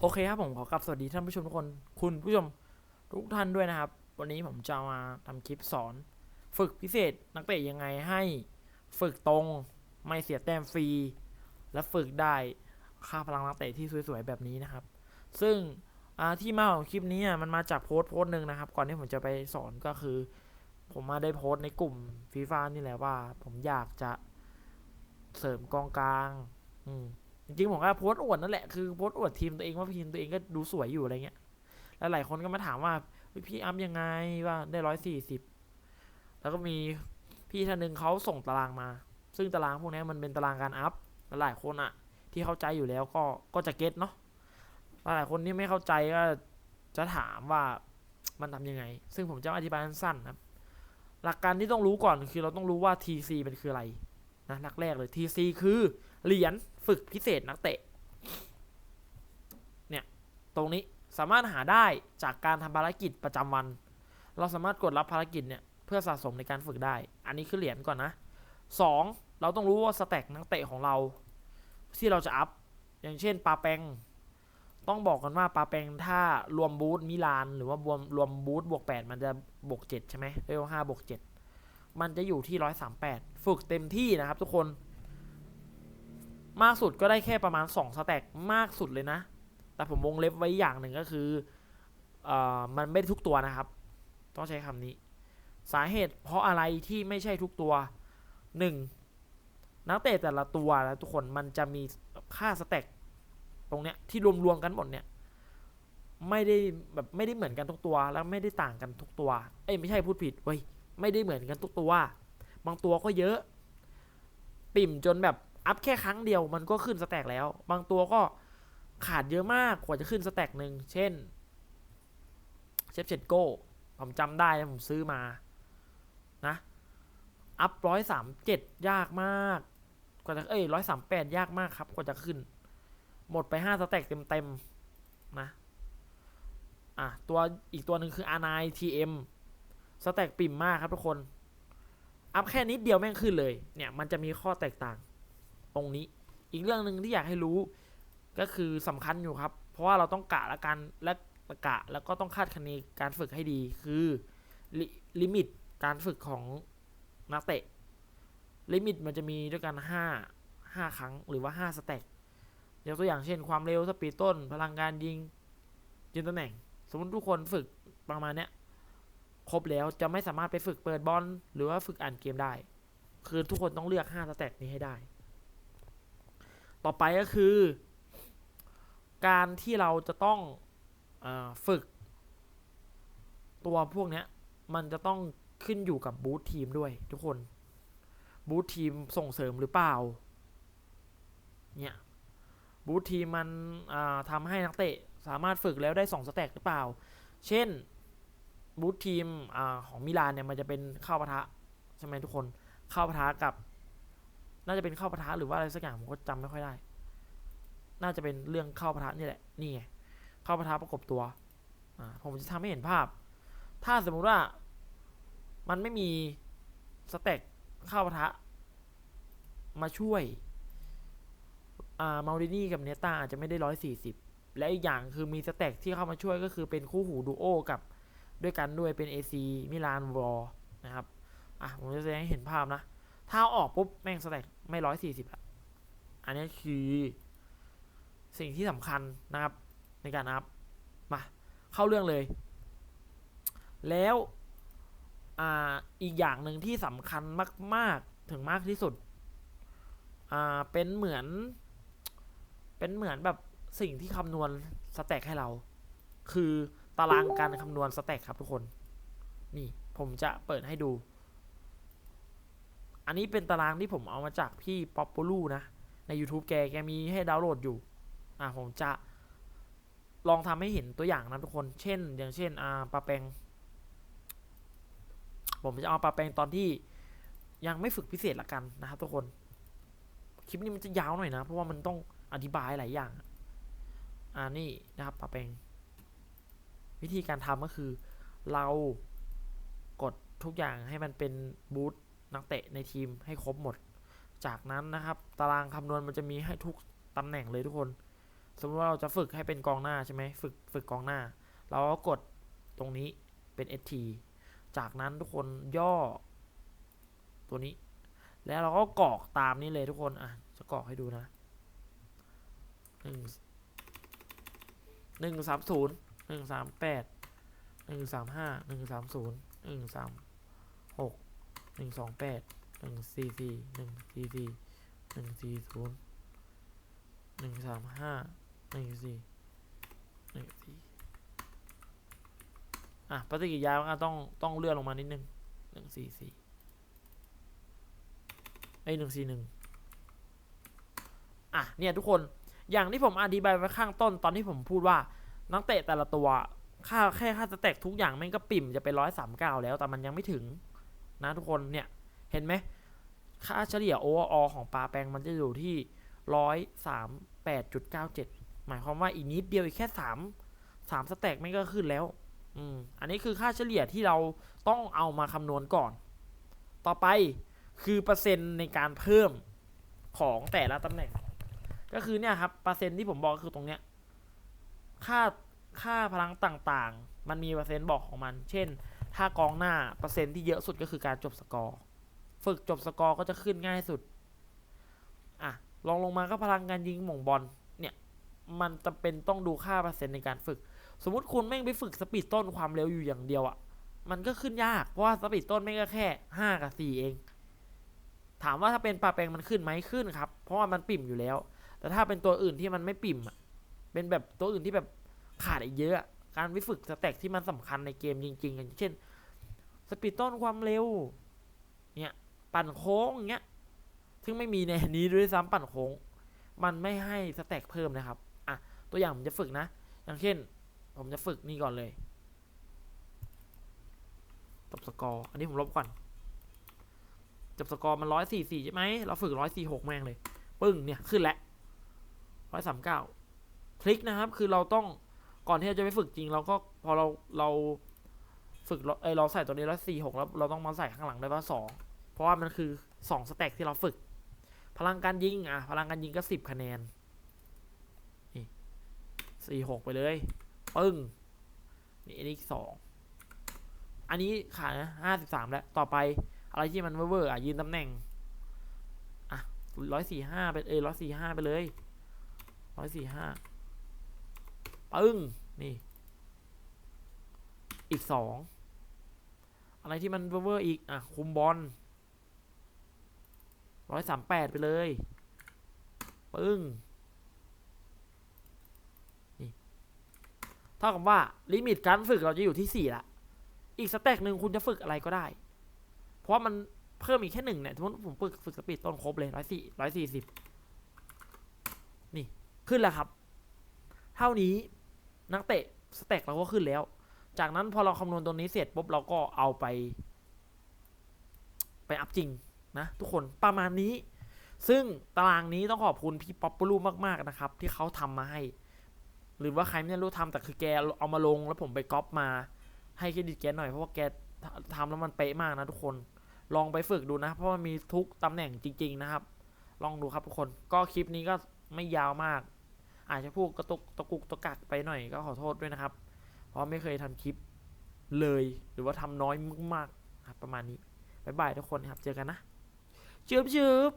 โอเคครับผมขอกลับสวัสดีท่านผู้ชมทุกคน คุณผู้ชมทุกท่านด้วยนะครับ วันนี้ผมจะมาทำคลิปสอน ฝึกพิเศษนักเตะยังไงให้ฝึกตรงไม่เสียแต้มฟรี และฝึกได้ค่าพลังนักเตะที่สวยๆแบบนี้นะครับ ซึ่งที่มาของคลิปนี้มันมาจากโพสต์โพสต์หนึ่งนะครับ ก่อนที่ผมจะไปสอนก็คือ ผมมาได้โพสต์ในกลุ่มฟีฟ่านี่แหละว่า ผมอยากจะเสริมกองกลาง อืม จริงๆผมก็โพสต์อวดนั่นแหละคือโพสต์อวดทีมตัวเองว่าทีมตัวเองก็ดูสวยอยู่อะไรเงี้ยแล้วหลายคนก็มาถามว่าพี่อัพยังไงว่าได้ร้อยสี่สิบแล้วก็มีพี่ท่านหนึ่งเขาส่งตารางมา ซึ่งตารางพวกนี้มันเป็นตารางการอัพแล้วหลายคนอะที่เข้าใจอยู่แล้วก็ก็จะเก็ตเนาะแล้วหลายคนที่ไม่เข้าใจก็จะถามว่ามันทำยังไง ซึ่งผมจะอธิบายสั้นๆนะครับ หลักการที่ต้องรู้ก่อนคือเราต้องรู้ว่า TC เป็นคืออะไรนะหลักแรกเลย TC คือเหรียญ ฝึกพิเศษนักเตะ เนี่ย ตรงนี้สามารถหาได้จากการทำภารกิจประจำวัน เราสามารถกดรับภารกิจเนี่ยเพื่อสะสมในการฝึกได้ อันนี้คือเหรียญก่อนนะสองเราต้องรู้ว่าสแต็กนักเตะของเรา ที่เราจะอัพ อย่างเช่นปาแปง ต้องบอกกันว่าปาแปงถ้ารวมบูธมิลานหรือว่ารวมรวมบูธบวก 8 มันจะบวก 7 ใช่ไหมเรเวล5บวก 7 มันจะอยู่ที่ 138 ฝึกเต็มที่นะครับทุกคน มากสุดก็ได้แค่ประมาณ 2 สแต็กมากสุดเลยนะ แต่ผมวงเล็บไว้อย่างหนึ่งก็คือเอ่อมันไม่ได้ทุกตัวนะครับ ต้องใช้คำนี้ สาเหตุเพราะอะไรที่ไม่ใช่ทุกตัว 1. นักเตะแต่ละตัวแล้วทุกคนมันจะมีค่าสแต็กตรงเนี้ยที่รวมๆกันหมดเนี่ยไม่ได้แบบไม่ได้เหมือนกันทุกตัวแล้วไม่ได้ต่างกันทุกตัว เอ้ยไม่ใช่พูดผิดเว้ยไม่ได้เหมือนกันทุกตัว บางตัวก็เยอะ ปิ่มจนแบบ อัพแค่ครั้งเดียวมันก็ขึ้นสแต็กแล้ว บางตัวก็ขาดเยอะมากกว่าจะขึ้นสแต็กหนึ่งเช่นเชฟเชนโก้ผมจำได้ผมซื้อมานะอัพร้อยสามเจ็ดยากมาก กว่าจะเอ้ยร้อยสามแปดยากมากครับ กว่าจะขึ้น หมดไปห้าสแต็กเต็มๆนะอะตัวอีกตัวหนึ่งคืออา R9 TM สแต็กปิ่มมากครับทุกคน อัพแค่นิดเดียวแม่งขึ้นเลย เนี่ย มันจะมีข้อแตกต่าง ตรงนี้ อีกเรื่องหนึ่งที่อยากให้รู้ก็คือสำคัญอยู่ครับ เพราะว่าเราต้องกะและการและกะแล้วก็ต้องคาดคะเนการฝึกให้ดีคือลิลิมิตการฝึกของนักเตะ ลิมิตมันจะมีด้วยกันห้าห้าครั้งหรือว่าห้าสเต็กยกตัวอย่างเช่น ความเร็วสปีดต้น พลังการยิงยืนตำแหน่ง สมมติทุกคนฝึกประมาณเนี้ยครบแล้วจะไม่สามารถไปฝึกเปิดบอลหรือว่าฝึกอ่านเกมได้ คือทุกคนต้องเลือกห้าสเต็กนี้ให้ได้ ต่อไปก็คือ การที่เราจะต้องอฝึก ตัวพวกเนี้ยมันจะต้องขึ้นอยู่กับบูธทีมด้วยทุกคน บูธทีมส่งเสริมหรือเปล่า เนี่ยบูธทีมมันอ่าทำให้นักเตะสามารถฝึกแล้วได้ 2 สแต็กหรือเปล่า เช่นบูธทีมอของมิลานเนี่ยมันจะเป็นเข้าปะทะใช่ไหมทุกคนเข้าปะทะกับ น่าจะเป็นเข้าปะทะหรือว่าอะไรสักอย่างผมก็จำไม่ค่อยได้ น่าจะเป็นเรื่องเข้าปะทะนี่แหละ นี่ไงเข้าปะทะประกบตัว อ่า ผมจะทำให้เห็นภาพ ถ้าสมมุติว่ามันไม่มีสเต็กเข้าปะทะ มาช่วย อ่า มารินี่กับเนต้าอาจจะไม่ได้ร้อยสี่สิบและอีกอย่างคือมีสเต็กที่เข้ามาช่วยก็คือเป็นคู่หูดูโอกับด้วยกันด้วยเป็น AC มิลานวอลนะครับ อะ ผมจะแสดงให้เห็นภาพนะ ถ้าอาออกปุ๊บ แม่งสเต็กไม่ร้อยสี่สิบละอันนี้คือ สิ่งที่สำคัญนะครับ ในการอัพมา เข้าเรื่องเลย แล้วอ่าอีกอย่างหนึ่งที่สำคัญมาก ๆ ถึงมากที่สุดอ่าเป็นเหมือน เป็นเหมือนแบบสิ่งที่คำนวณสแต็กให้เรา คือตารางการคำนวณสแต็กครับทุกคน นี่ผมจะเปิดให้ดู อันนี้เป็นตารางที่ผมเอามาจากพี่ป๊อปปูลูนะ ใน YouTube แกแกมีให้ดาวน์โหลดอยู่ อ่าผมจะลองทำให้เห็นตัวอย่างนะทุกคน เช่น อย่างเช่น อ่าปลาแปง ผมจะเอาปลาแปงตอนที่ยังไม่ฝึกพิเศษละกันนะครับทุกคน คลิปนี้มันจะยาวหน่อยนะ เพราะว่ามันต้องอธิบายหลายอย่าง อ่านี่นะครับปลาแปง วิธีการทำก็คือ เรากดทุกอย่างให้มันเป็นบูธ นักเตะในทีมให้ครบหมด จากนั้นนะครับตารางคำนวณมันจะมีให้ทุกตำแหน่งเลยทุกคน สมมติว่าเราจะฝึกให้เป็นกองหน้าใช่ไหมฝึกฝึกกองหน้า เราก็กดตรงนี้เป็น st จากนั้นทุกคนย่อตัวนี้ แล้วเราก็กรอกตามนี้เลยทุกคนอะจะกรอกให้ดูนะหนึ่งหนึ่งสามศูนย์หนึ่งสามแปดหนึ่งสามห้าหนึ่งสามศูนย์หนึ่งสามหก หนึ่งสองแปดหนึ่งสี่สี่หนึ่งสี่สี่หนึ่งสี่ศูนย์หนึ่งสามห้าหนึ่งสี่หนึ่งสี่อะปฏิกิริยามันก็ต้องต้องเลื่อนลงมานิดนึงหนึ่งสี่สี่ไอหนึ่งสี่หนึ่งอะเนี่ยทุกคนอย่างที่ผมอธิบายไว้ข้างต้นตอนที่ผมพูดว่านักเตะแต่ละตัวค่าแค่ค่าสแต็กทุกอย่างแม่งก็ปิ่มจะไปร้อยสามเก้าแล้วแต่มันยังไม่ถึง นะทุกคนเนี่ยเห็นไหมค่าเฉลี่ยโอเออของปลาแปงมันจะอยู่ที่ร้อยสามแปดจุดเก้าเจ็ดหมายความว่าอีกนิดเดียวอีกแค่สามสามสแต็กไม่ก็ขึ้นแล้ว อืม อันนี้คือค่าเฉลี่ยที่เราต้องเอามาคำนวณก่อน ต่อไปคือเปอร์เซ็นต์ในการเพิ่มของแต่ละตำแหน่ง ก็คือเนี่ยครับเปอร์เซ็นต์ที่ผมบอกคือตรงเนี้ย ค่าค่าพลังต่างๆ มันมีเปอร์เซ็นต์บอกของมัน เช่น ถ้ากองหน้าเปอร์เซ็นต์ที่เยอะสุดก็คือการจบสกอร์ ฝึกจบสกอร์ก็จะขึ้นง่ายสุด อะลองลงมาก็พลังการยิงหม่งบอล เนี่ย มันจำเป็นต้องดูค่าเปอร์เซ็นต์ในการฝึก สมมติคุณแม่งไปฝึกสปีดต้นความเร็วอยู่อย่างเดียวอะ่ะ มันก็ขึ้นยาก เพราะว่าสปีดต้นแม่งก็แค่ห้ากับสี่เอง ถามว่าถ้าเป็นปลาแปลงมันขึ้นไหมขึ้นครับ เพราะว่ามันปิ่มอยู่แล้ว แต่ถ้าเป็นตัวอื่นที่มันไม่ปิ่มอะ เป็นแบบตัวอื่นที่แบบขาดอีกเยอะ การไปฝึกสแต็กที่มันสำคัญในเกมจริงๆอย่างเช่น สปีดต้นความเร็ว เนี่ย ปั่นโค้งเงี้ย ซึ่งไม่มีในนี้ด้วยซ้ำปั่นโค้ง มันไม่ให้สแต็กเพิ่มนะครับ อะ ตัวอย่างผมจะฝึกนะ อย่างเช่น ผมจะฝึกนี่ก่อนเลยจบสกอร์ อันนี้ผมลบก่อนจบสกอร์มันร้อยสี่สี่ใช่ไหม เราฝึกร้อยสี่หกแม่งเลย ปึ้ง เนี่ย ขึ้นแล้วร้อยสามเก้าทริคนะครับ คือเราต้อง ก่อนที่เราจะไปฝึกจริง เราก็พอเรา เรา ฝึกเราเอเราใส่ตัวนี้ร้อยสี่หกแล้วเราต้องมาใส่ข้างหลังได้ว่าสองเพราะว่ามันคือสองสแต็กที่เราฝึก พลังการยิงอะ พลังการยิงก็สิบคะแนนนี่สี่หกไปเลยปึ้งนี่อันนี้สองอันนี้ขาดนะห้าสิบสามแล้วต่อไปอะไรที่มันเวอร์อะยืนตำแหน่งอะร้อยสี่ห้าไปเออร้อยสี่ห้าไปเลยร้อยสี่ห้าปึ้งนี่ อีกสอง อะไรที่มันเวอร์อีก อะ คุมบอลร้อยสามแปดไปเลย ปึ้ง นี่ เท่ากับว่า ลิมิตการฝึกเราจะอยู่ที่สี่ละ อีกสเต็กหนึ่งคุณจะฝึกอะไรก็ได้ เพราะมันเพิ่มอีกแค่หนึ่งเนี่ย สมมติผมฝึกฝึกสปีดต้นครบเลยร้อยสี่ร้อยสี่สิบนี่ ขึ้นแล้วครับ เท่านี้นักเตะสเต็กเราก็ขึ้นแล้ว จากนั้นพอเราคำนวณตรงนี้เสร็จปุ๊บเราก็เอาไป ไปอัพจริงนะทุกคนประมาณนี้ ซึ่งตารางนี้ต้องขอบคุณพี่ป๊อปปูลูมากๆนะครับ ที่เขาทำมาให้ หรือว่าใครไม่รู้ทำแต่คือแกเอามาลงแล้วผมไปก๊อปมา ให้เครดิตแกหน่อยเพราะว่าแกทำแล้วมันเป๊ะมากนะทุกคนลองไปฝึกดูนะ เพราะว่ามีทุกตำแหน่งจริง ๆ นะครับ ลองดูครับทุกคนก็คลิปนี้ก็ไม่ยาวมาก อาจจะพูดกระตุกตะกุกตะกักไปหน่อยก็ขอโทษด้วยนะครับ ราะไม่เคยทำคลิปเลย หรือว่าทำน้อยมากๆครับประมาณนี้บ๊ายบายทุกคนครับ เจอกันนะจืบจืบ